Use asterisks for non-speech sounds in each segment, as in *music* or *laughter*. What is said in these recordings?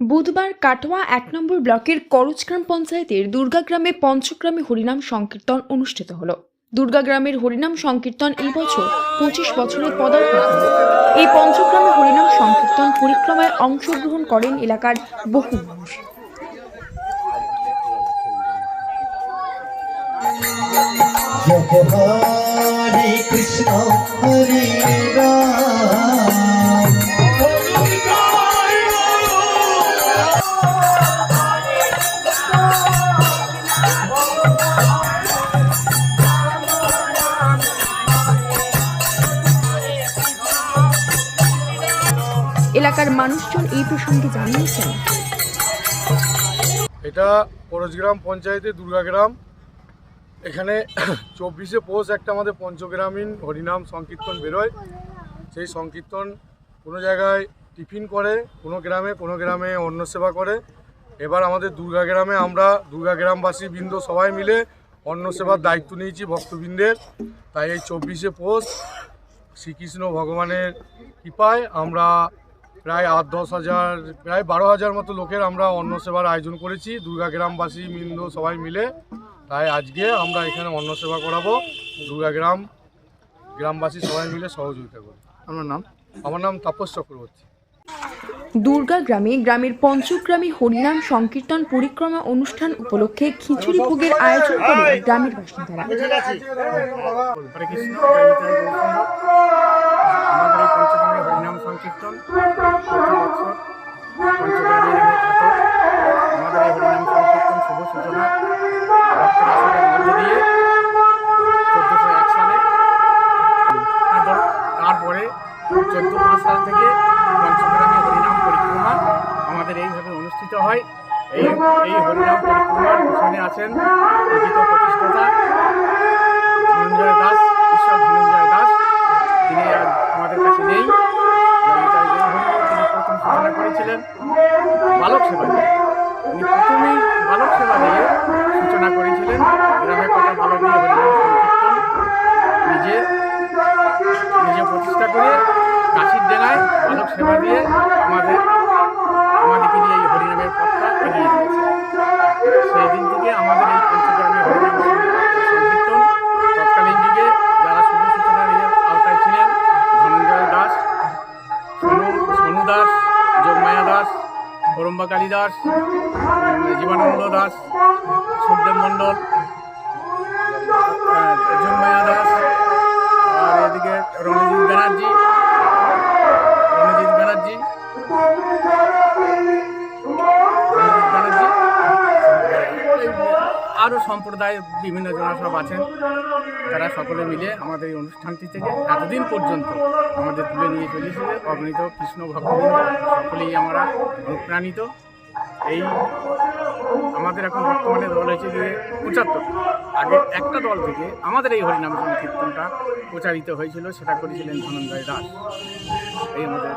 বুধবার কাটোয়া এক নম্বর ব্লকের করজগ্রাম পঞ্চায়েতের দুর্গাগ্রামে পঞ্চগ্রামে হরিনাম সংকীর্তন অনুষ্ঠিত হল। দুর্গাগ্রামের হরিনাম সংকীর্তন এই বছর পঁচিশ বছরের পদার্পণ এই পঞ্চগ্রামে হরিনাম সংকীর্তন পরিক্রমায় অংশগ্রহণ করেন এলাকার বহু মানুষ। কৃষ্ণ এলাকার মানুষজন এই প্রসঙ্গে জানিয়েছেন। এটা পরশগ্রাম পঞ্চায়েতের দুর্গাগ্রাম এখানে *clears throat* চব্বিশে পৌষ একটা আমাদের পঞ্চগ্রামীণ হরিনাম সংকীর্তন বেরোয়। সেই সংকীর্তন কোনো জায়গায় টিফিন করে, কোনো গ্রামে কোনো গ্রামে অন্ন সেবা করে। এবার আমাদের দুর্গাগ্রামে আমরা দুর্গাগ্রামবাসী বৃন্দ সবাই মিলে অন্ন সেবার দায়িত্ব নিয়েছি ভক্তবৃন্দের। তাই এই চব্বিশে পৌষ শ্রীকৃষ্ণ ভগবানের কৃপায় আমরা প্রায় আট দশ হাজার প্রায় বারো হাজার মতো লোকের আমরা অন্ন সেবার আয়োজন করেছি। দুর্গা গ্রামবাসী বৃন্দ সবাই মিলে। তাই আজকে আমরা এখানে অন্ন সেবা করাবো। দুর্গা গ্রাম গ্রামবাসী সবাই মিলে সহযোগিতা করি আমার নাম? আমার নাম তাপস চক্রবর্তী। দুর্গাগ্রামে গ্রামের পঞ্চগ্রামী হরিনাম সংকীর্তন পরিক্রমা অনুষ্ঠান উপলক্ষে খিচুড়ি ভোগের আয়োজন করেন গ্রামের বাসিন্দারা। গৌরচন্দ্র। আমাদের এই চোদ্দ সাল থেকে পঞ্চগ্রামে হরিনাম পরিক্রমা আমাদের এইভাবে অনুষ্ঠিত হয়। এই এই হরিনাম পরিক্রমার পিছনে আছেন প্রতিষ্ঠাতা। আমাদের আমাদেরকে নিয়ে এই হরিনামের পথটা এগিয়ে দিয়েছে। সেই দিন থেকে আমাদের এই পঞ্চগ্রামে হরিনাম তৎকালীন যুগে যারা শুভ ইয়ের আওতায় ছিলেন, ধনঞ্জয় দাস, সোনু সোনু দাস যোগমায়া দাস করম্বাকালী দাস, জীবানন্দ দাস, সুখদেব মণ্ডল যোগমায়া দাস, আর এদিকে রণজিৎ ব্যানার্জি আরও সম্প্রদায়ের বিভিন্ন জনা সব আছেন। তারা সকলে মিলে আমাদের এই অনুষ্ঠানটি থেকে এতদিন পর্যন্ত আমাদের তুলে নিয়ে চলেছিল অগণিত কৃষ্ণ ভক্তবৃন্দ সকলেই আমরা অনুপ্রাণিত। এই আমাদের এখন বর্তমানে দল হয়েছে যে পঁচাত্তর। আগে একটা দল থেকে আমাদের এই হরিনাম সংকীর্তনটা প্রচারিত হয়েছিল সেটা করেছিলেন ধনঞ্জয় দাস। এই আমাদের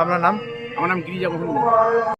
আপনার নাম? আমার নাম গিরিজা গিরিজামোহন।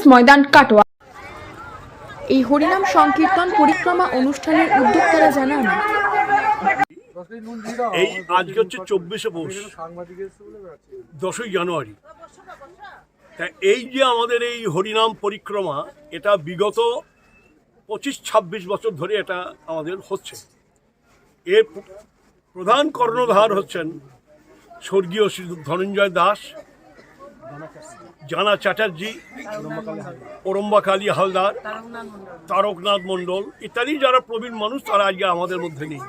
ময়দান, কাটোয়া। এই হরিনাম সংকীর্তন পরিক্রমা অনুষ্ঠানের উদ্যোক্তারা জানান। এই আজকে হচ্ছে চব্বিশে পৌষ, দশই জানুয়ারি। তা এই যে আমাদের এই হরিনাম পরিক্রমা, এটা বিগত পঁচিশ ছাব্বিশ বছর ধরে এটা আমাদের হচ্ছে। এর প্রধান কর্ণধার হচ্ছেন স্বর্গীয় শ্রী ধনঞ্জয় দাস। জানা চ্যাটার্জি ওরম্বাকালী হালদার, তারকনাথ মণ্ডল ইত্যাদি যারা প্রবীণ মানুষ, তারা আজকে আমাদের মধ্যে নেই।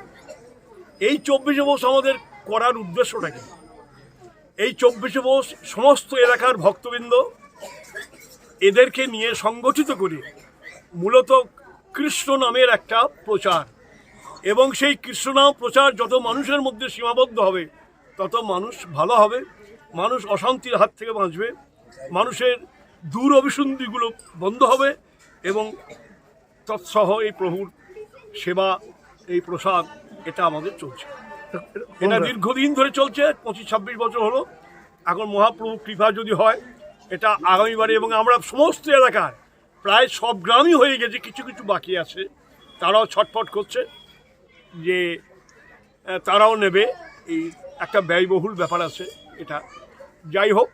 এই চব্বিশে বছর আমাদের করার উদ্দেশ্যটা কি? এই চব্বিশে বছর সমস্ত এলাকার ভক্তবৃন্দ এদেরকে নিয়ে সংগঠিত করে মূলত কৃষ্ণ নামের একটা প্রচার। এবং সেই কৃষ্ণ নাম প্রচার যত মানুষের মধ্যে সীমাবদ্ধ হবে, তত মানুষ ভালো হবে। মানুষ অশান্তির হাত থেকে বাঁচবে। মানুষের দূর অভিসন্ধিগুলো বন্ধ হবে এবং তৎসহ এই প্রভুর সেবা এই প্রসাদ এটা আমাদের চলছে। এটা দীর্ঘদিন ধরে চলছে পঁচিশ ছাব্বিশ বছর হলো। এখন মহাপ্রভু কৃপা যদি হয় এটা আগামীবারে এবং আমরা সমস্ত এলাকার প্রায় সব গ্রামই হয়ে গেছে কিছু কিছু বাকি আছে। তারাও ছটফট করছে যে তারাও নেবে। এই একটা ব্যয়বহুল ব্যাপার আছে এটা যাই হোক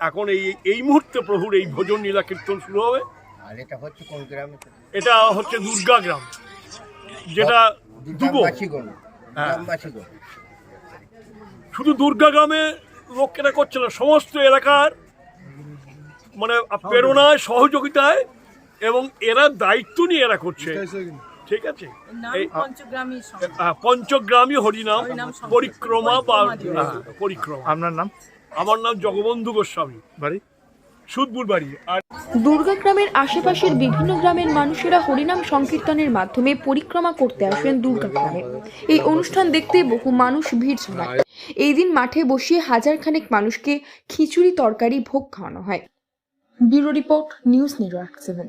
এখন এই এই মুহূর্তে প্রভুর এই ভোজন লীলা কীর্তন শুরু হবে। আর এটা হচ্ছে কোন গ্রামে? এটা হচ্ছে দুর্গা গ্রাম যেটা দুগো। হ্যাঁ। গ্রামবাসীগণ শুধু দুর্গা গ্রামে লোক এটা করছে না সমস্ত এলাকার মানে প্রেরণায় সহযোগিতায় এবং এরা দায়িত্ব নিয়ে এরা করছে। ঠিক আছে? এই পঞ্চগ্রামী হরিনাম পরিক্রমা বা পরিক্রমা। হ্যাঁ, পরিক্রমা। আপনার নাম? আমার নাম জগবন্ধু গোস্বামী। বাড়ি? সুদপুর বাড়ি। আর দুর্গাগ্রামের আশেপাশের বিভিন্ন গ্রামের মানুষেরা হরিনাম সংকীর্তনের মাধ্যমে পরিক্রমা করতে আসেন দুর্গাগ্রামে এই অনুষ্ঠান দেখতে বহু মানুষ ভিড় জমায়। এই দিন মাঠে বসিয়ে হাজার খানেক মানুষকে খিচুড়ি তরকারি ভোগ খাওয়ানো হয়। Bureau report news network seven.